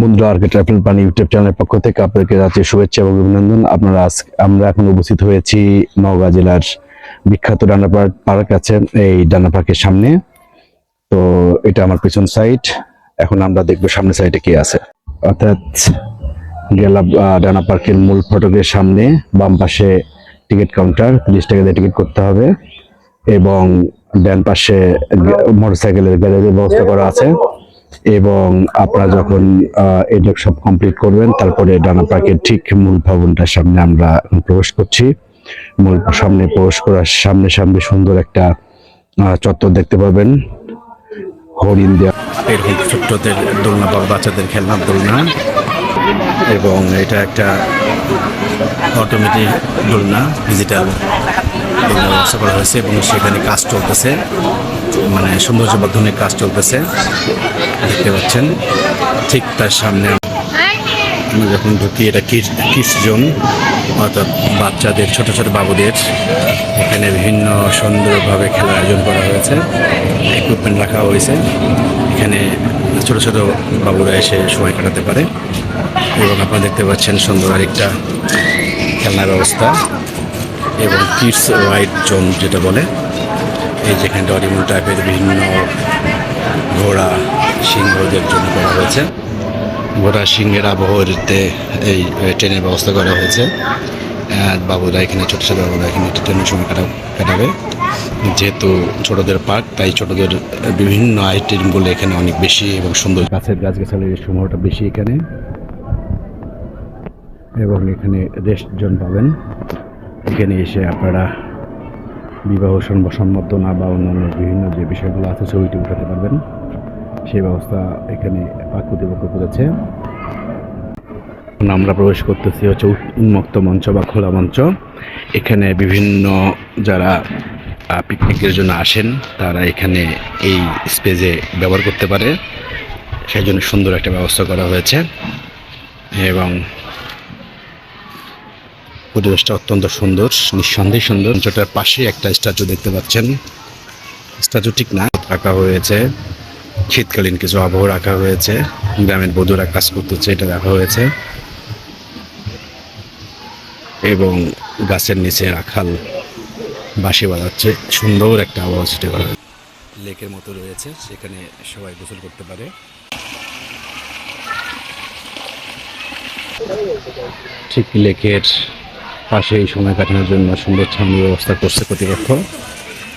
বন্ধুরা আর্কে ট্রাভেল পানি ইউটিউব চ্যানেলের পক্ষ থেকে আপনাদেরকে জানাচ্ছি শুভেচ্ছা এবং অভিনন্দন। আপনারা আজ আমরা এখন উপস্থিত হয়েছি নওগাঁ জেলার বিখ্যাত ডানা পার্ক আছে এই ডানা পার্কের সামনে। তো এটা আমার পিছন সাইড এখন আমরা দেখব সামনে সাইডে কি আছে। অর্থাৎ আহ, ডানা পার্কের মূল ফটকের সামনে বাম পাশে টিকিট কাউন্টার তিরিশ টাকা দিয়ে টিকিট করতে হবে। এবং ডান পাশে মোটরসাইকেলের গ্যালারির ব্যবস্থা করা আছে। এবং আপনারা যখন এটা সব কমপ্লিট করবেন, তারপরে ডানা পার্কের ঠিক মূল ভবনটার সামনে আমরা প্রবেশ করছি। মূল সামনে প্রবেশ করার সামনে সামনে সুন্দর একটা চত্বর দেখতে পাবেন। হরিণ দেওয়া এরকম ছোট্টদের দোলনা বা বাচ্চাদের খেলনার দোলনা এবং এটা একটা অটোমেটিক দোলনা ডিজিটাল করা হয়েছে এবং সেখানে কাজ চলতেছে। মানে সৌন্দর্য বর্ধনের কাজ চলতেছে। দেখতে পাচ্ছেন, ঠিক তার সামনে আমরা যখন ঢুকি, এটা কিস জোন অর্থাৎ বাচ্চাদের, ছোট ছোট বাবুদের। এখানে বিভিন্ন সুন্দরভাবে খেলার আয়োজন করা হয়েছে ইকুইপমেন্ট রাখা হয়েছে। এখানে ছোট ছোট বাবুরা এসে সময় কাটাতে পারে। এবং আপনারা দেখতে পাচ্ছেন সুন্দর আরেকটা খেলনার ব্যবস্থা, এবং কিডস রাইড জোন যেটা বলে। এই যেখানে ডরিমন টাইপের বিভিন্ন ঘোড়া সিংহদের জন্য করা হয়েছে। ঘোড়া সিংহের আবহাওয়াতে এই ট্রেনের ব্যবস্থা করা হয়েছে। বাবুরা এখানে, ছোটো ছোটো বাবুরা এখানে ট্রেনের সময় কাটা, কাটাবে। যেহেতু ছোটদের পার্ক, তাই ছোটদের বিভিন্ন আইটেমগুলো এখানে অনেক বেশি এবং সুন্দর। গাছের গাছগাছালির সমূহটা বেশি এখানে। এবং এখানে রেস্ট জোন পাবেন। এখানে এসে আপনারা বিবাহ সম- সম্বর্ধনা বা অন্যান্য বিভিন্ন যে বিষয়গুলো আছে, ছবিটি উঠাতে পারবেন। সেই ব্যবস্থা এখানে পাক কর্তৃপক্ষ করেছে। আমরা প্রবেশ করতেছি হচ্ছে উন্মুক্ত মঞ্চ বা খোলা মঞ্চ। এখানে বিভিন্ন যারা পিকনিকের জন্য আসেন, তারা এখানে এই স্পেজে ব্যবহার করতে পারে। সেই জন্য সুন্দর একটা ব্যবস্থা করা হয়েছে। এবং পরিবেশটা অত্যন্ত সুন্দর, নিঃসন্দেহে সুন্দর। মঞ্চটার পাশে একটা স্ট্যাচু দেখতে পাচ্ছেন। স্ট্যাচু ঠিক না, রাখা হয়েছে। শীতকালীন কিছু আবহাওয়া রাখা হয়েছে। গ্রামের বধুরা কাজ করতেছে, এটা রাখা হয়েছে। এবং গাছের নিচে রাখাল বাঁশি বাজাচ্ছে। সুন্দর একটা আবহাওয়া সৃষ্টি করা। লেকের মতো রয়েছে, সেখানে সবাই গোসল করতে পারে। ঠিক লেকের পাশে এই সময় কাটানোর জন্য সুন্দর ছাউনি ব্যবস্থা করছে কর্তৃপক্ষ।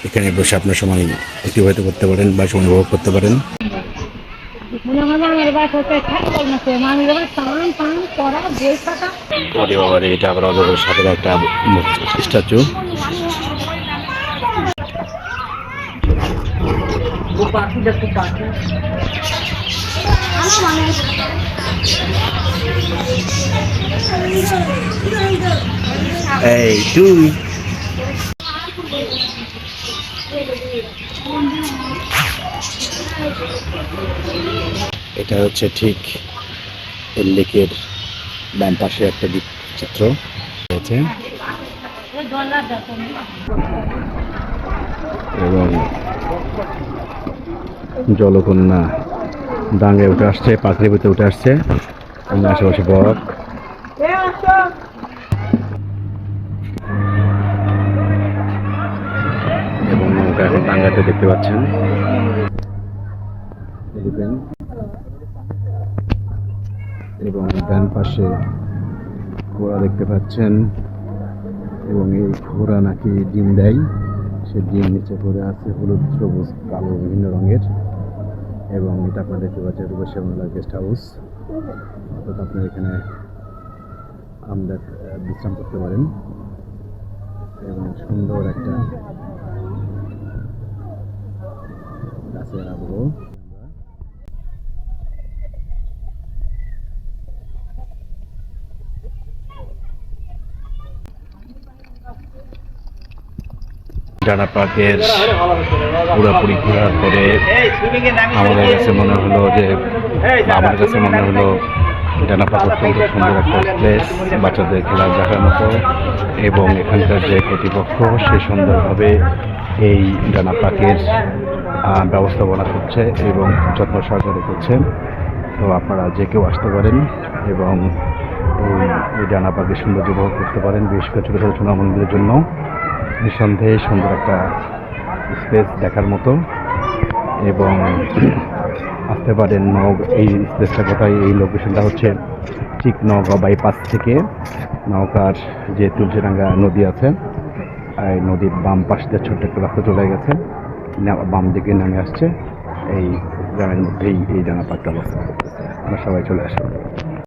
এখানে বসে আপনার সময় অতিবাহিত করতে পারেন বা সময় উপভোগ করতে পারেন। মনে এটা আবার অজগরের সাথে একটা স্ট্যাচু। পাখি এই তুই এটা হচ্ছে ঠিক লেকের বাম পাশে একটা চিত্র এবং জলকন্যা ডাঙে উঠে আসছে পাখির ভিতরে উঠে আসছে। আশেপাশে বরফ ডাঙ্গাতে দেখতে পাচ্ছেন। এবং ডান পাশে ঘোড়া দেখতে পাচ্ছেন। এবং এই ঘোড়া নাকি ডিম দেয়। সে ডিম নিচে পড়ে আছে, হলুদ, সবুজ, কালো, বিভিন্ন রঙের। এবং এটা আপনারা দেখতে পাচ্ছেন রূপশ্যামলা গেস্ট হাউস। অর্থাৎ আপনি এখানে আমরা বিশ্রাম করতে পারেন। এবং সুন্দর একটা গাছের আবহাওয়া ডানা পার্কের পুরোপুরি ঘোরার পরে আমাদের কাছে মনে হলো যে আমার কাছে মনে হলো ডানা পার্ক অত্যন্ত সুন্দর একটা প্লেস বাচ্চাদের খেলা দেখার মতো। এবং এখানকার যে কর্তৃপক্ষ সে সুন্দরভাবে এই ডানা আহ, ব্যবস্থাপনা করছে এবং যত্ন সহকারে করছে। তো আপনারা যে কেউ আসতে পারেন এবং এই ডানা পাখির সৌন্দর্য উপভোগ করতে পারেন বিশেষ করে ছোটো ছোটো সোনা মন্দিরের জন্য। নিঃসন্দেহে সুন্দর একটা স্পেস দেখার মতো এবং আসতে পারেন নগ, এই স্পেসটা কোথায়? এই লোকেশনটা হচ্ছে ঠিক নওগাঁ বাইপাস থেকে। নৌকার যে তুলসীডাঙ্গা নদী আছে, এই নদীর বাম পাশ দিয়ে ছোট্ট একটা রাস্তা চলে গেছে। বাম দিকে নামে আসছে। এই গ্রামের মধ্যেই এই ডানা পাটটা আমরা সবাই চলে আসব